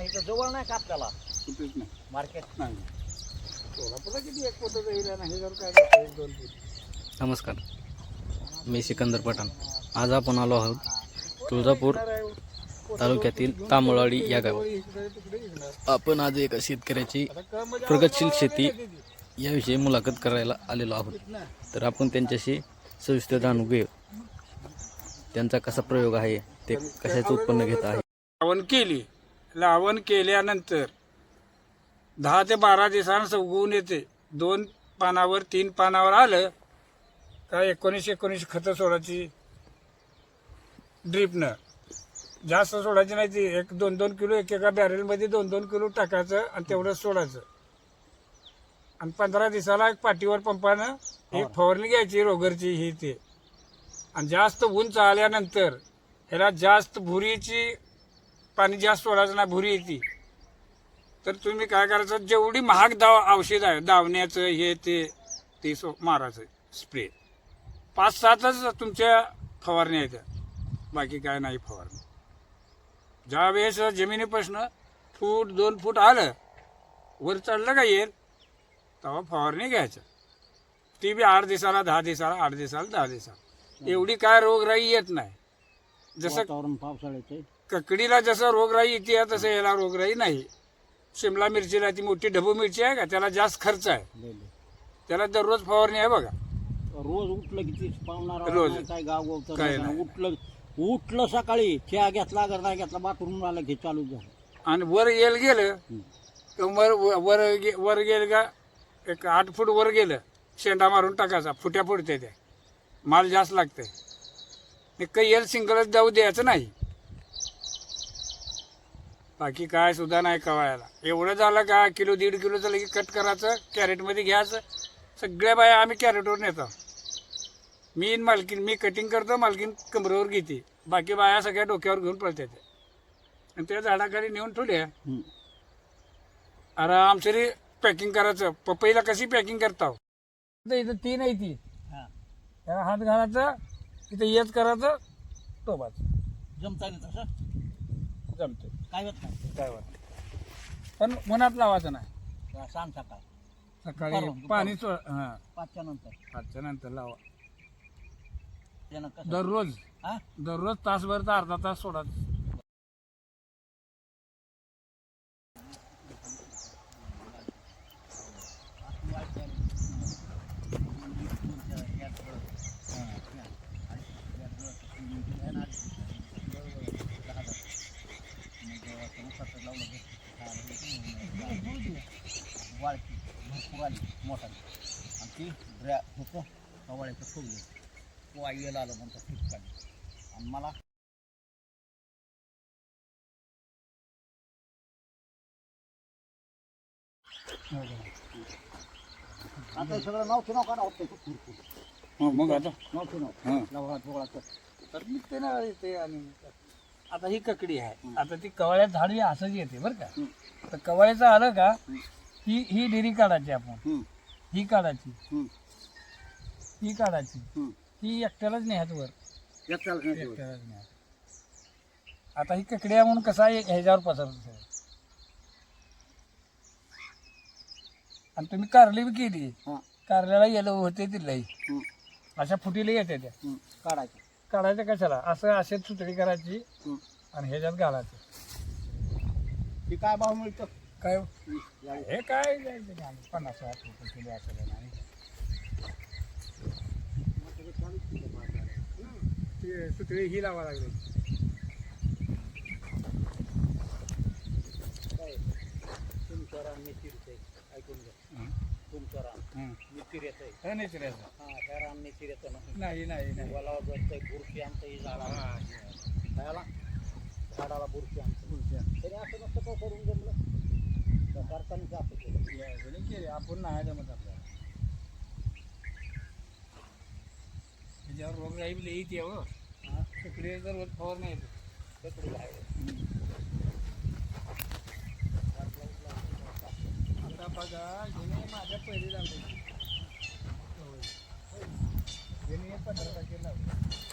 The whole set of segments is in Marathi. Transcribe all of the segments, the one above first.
आता इथं जवळ नाही का आपल्याला? कुठेच नाही. मार्केट नाही. सोलापूरला किती एक पोतं एरिया नाही जर काय जातं, एक दोन फूट नमस्कार. मी सिकंदर पठाण. आज आपण आलो आहोत तुळजापूर तालुक्यातील तामळवाडी या गावात. आपण आज एका शेतकऱ्याची प्रगतशील शेती याविषयी मुलाखत करायला आलेलो आहोत. तर आपण त्यांच्याशी सविस्तर जाणून घेऊ. त्यांचा कसा प्रयोग आहे ते कशाचं उत्पन्न घेत आहे? केली. लावण केल्यानंतर दहा ते बारा दिवसांना उगवून येते. दोन पानावर तीन पानावर आलं का एकोणीस एकोणीस खतं सोडायची ड्रीपनं. जास्त सोडायची नाही ती. एक दोन दोन किलो एक एका बॅरेलमध्ये दोन दोन किलो टाकायचं आणि तेवढं सोडायचं. आणि पंधरा दिवसाला एक पाठीवर पंपानं एक फवारणी घ्यायची रोगरची ही ते. आणि जास्त उंच आल्यानंतर ह्याला जास्त भुरीची पाणी जास्त सोडायचं नाही भुरी येते. तर तुम्ही काय करायचं जेवढी महाग दाव औषध आहे दावण्याचं हे ते ते सो मारायचं स्प्रे पाच सातच तुमच्या फवारण्या येतात बाकी काय नाही फवारणी. ज्या वेळेस जमिनीपासून फूट दोन फूट आलं वर चढलं का येईल तेव्हा फवारणी घ्यायचं. ती बी आठ दिवसाला दहा दिवसाला आठ दिवसाला दहा दिवसाला. एवढी काय रोगराई येत नाही. जसं पावसाळ्याचे ककडीला जसं रोगराई येते तसं याला रोगराई नाही. शिमला मिरचीला ती मोठी ढबू मिरची आहे का? त्याला जास्त खर्च आहे. त्याला दररोज फवारणी आहे बघा. रोज उठलं की तीच पावणार रोज. काय गाव काय नाही. उठलं उठलं सकाळी चहा घेतला अगर नाही घेतला बाथरूम आला की चालू झालं. आणि वर येल गेलं का वर वर गे- वर गेलं का? एक आठ फूट वर गेलं शेंडा मारून टाकायचा फुट्या फुटते त्या. माल जास्त लागते काही येल सिंगलच जाऊ द्यायचं नाही. बाकी काय सुद्धा नाही कवायला. एवढं झालं का किलो दीड किलो झालं की कट करायचं कॅरेटमध्ये घ्यायचं. सगळ्या बाया आम्ही कॅरेटवर नेतो. मी मालकीन मी कटिंग करतो मालकीन कमरेवर घेते. बाकी बाया सगळ्या डोक्यावर घेऊन पळतात. आणि त्या झाडाखाली नेऊन ठेवल्या. हम्म. आरामसरी पॅकिंग करायचं. पपईला कशी पॅकिंग करता? इथं तीन आहे ती. हा. त्याला हात घालायचा तिथं येच करायचं टोबाचं जमता तसं? जमते काय होत नाही. काय वाटत पण मनात लावायचं नाही. सांग सकाळ. सकाळी पाणी सो हां. पाचच्या नंतर. पाचच्या नंतर लावा. त्यानं कसं? दररोज. हा? दररोज तासभर तर अर्धा तास सोडायचं मोठा आणि ती होतं कवाळ्याचं ठेवलं वाईला आलं म्हणतात आणि मला आता हे सगळं नाव नाव काढा होतं हो, मग आता? नाव लवळात तर निघते ना ते आणि आता ही ककडी आहे. आता ती कवाळ्यात झाड ही असंच येते बरं का? तर कवाळ्याचं आलं का? ही ही डिरी काढायची आपण. ही काढायची. ही काढायची. ही एकट्यालाच न्यायचं वर. एकट्यालाच आता ही ककडी आहे म्हणून कसा आहे ह्याच्यावर पसरतो. आणि तुम्ही कारली बी केली. कारल्याला येलो होते तिलाही अशा फुटीला येते त्या. काढायचं. काढायचं कशाला? असं असे सुतळी करायची आणि ह्याच्यात घालायचं. ती काय भाव मिळतं? काय हे काय? पन्नास साठ रुपये किलो असं नाही. ते सुतळी ही लावा लागली तुमचं रान मितीर ऐकून घ्या तुमचं रान हं. मितीर येतंय हे नाही. हा रान मितीर येतं नाही नाही नाही मला जरतंय बुरशी आमचं झाडाला हा, खायला झाडाला बुरशी आमचं. तरी असं नसतं का करून जमलं आपण जमत आपल्याला त्याच्यावर रोग राहील येते हो तिकडे जर फवार नाही तेकडे आहे आता बघा हिने माझ्या पहिली लावली हिने पंधरा तारखेला लावली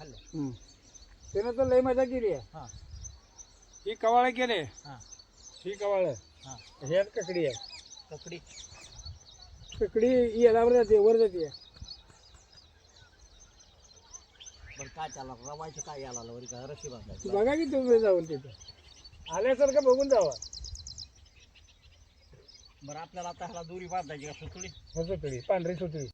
खाल्ल्या हम्म. त्यानं तर लय मजा केली आहे. हां. ही कवाळ केले. हां. ही कवाळ. हां. ह्यात ककडी आहे. ककडी. ककडी याला वर जाते वर जाते. पण काय चालला रवायचं काय याला वरी काय रशी बांधायची. बघा की तुम्ही जाऊन तिथे. आल्यासारखं बघून जावा. बरं आपल्याला आता ह्याला दोरी बांधायची का? सुतळी? सुतळी पांढरी सुतळी.